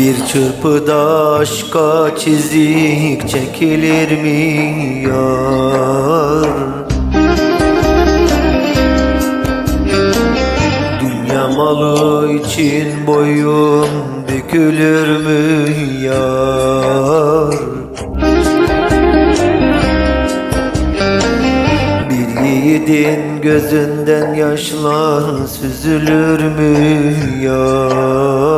Bir çırpıda aşka çizik çekilir mi yar? Dünya malı için boyun bükülür mü yar? Bir yiğidin gözünden yaşlar süzülür mü yar?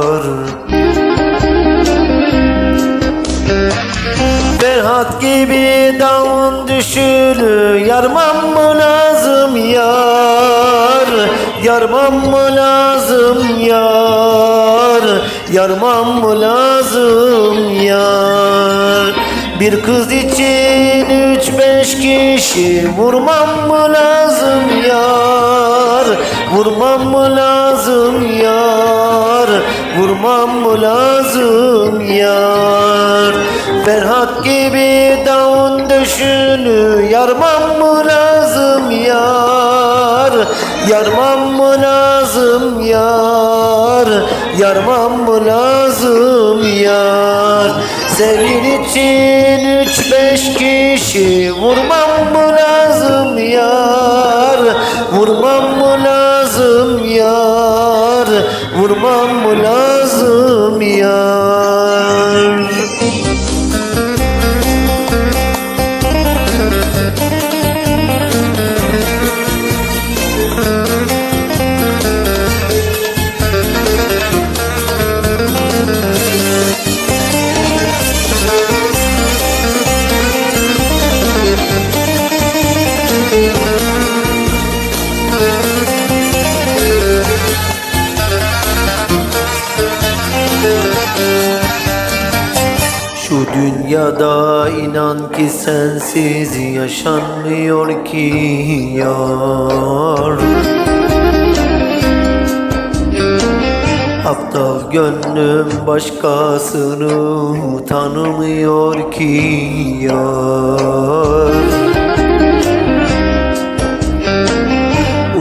Yarmam mı lazım yar? Yarmam mı lazım yar? Bir kız için üç beş kişi Vurmam mı lazım yar? Vurmam mı lazım yar? Vurmam mı lazım yar? Ferhat gibi dağın döşünü Yarmam mı lazım yar? Yarmam lazım yar. Yarmam mı lazım yar? Senin için üç beş kişi Vurmam mı lazım yar? Vurmam mı lazım yar? Vurmam mı lazım yar Şu dünyada inan ki sensiz yaşanmıyor ki yar. Aptal gönlüm başkasını tanımıyor ki yar.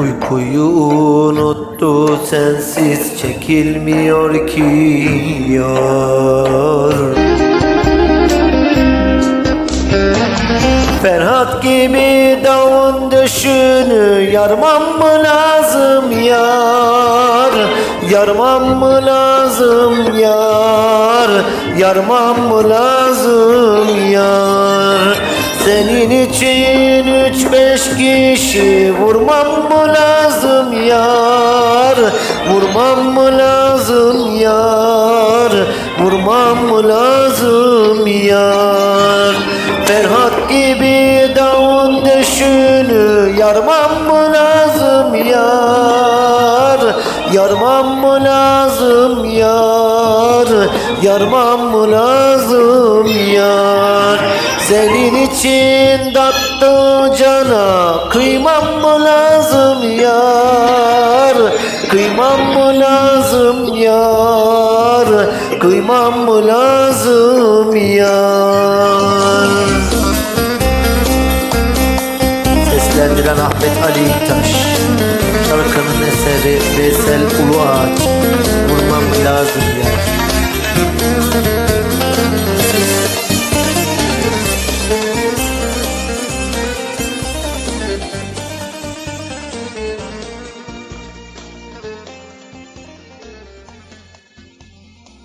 Uykuyu unuttu sensiz çekilmiyor ki yar Ferhat gibi dağın döşünü Yarmam mı lazım yar? Yarmam mı lazım yar? Yarmam mı lazım yar? Senin için üç beş kişi Vurmam mı lazım yar? Vurmam mı lazım yar? Vurmam mı lazım yar Ferhat gibi dağın döşünü Yarmam mı lazım yar? Yarmam mı lazım yar? Yarmam mı lazım yar? Senin için tatlı cana Kıymam mı lazım yar? Kıymam mı lazım yar? Kıymam mı lazım yar Ahmet Ali İktaş Şarkının eseri Veysel Uluağaç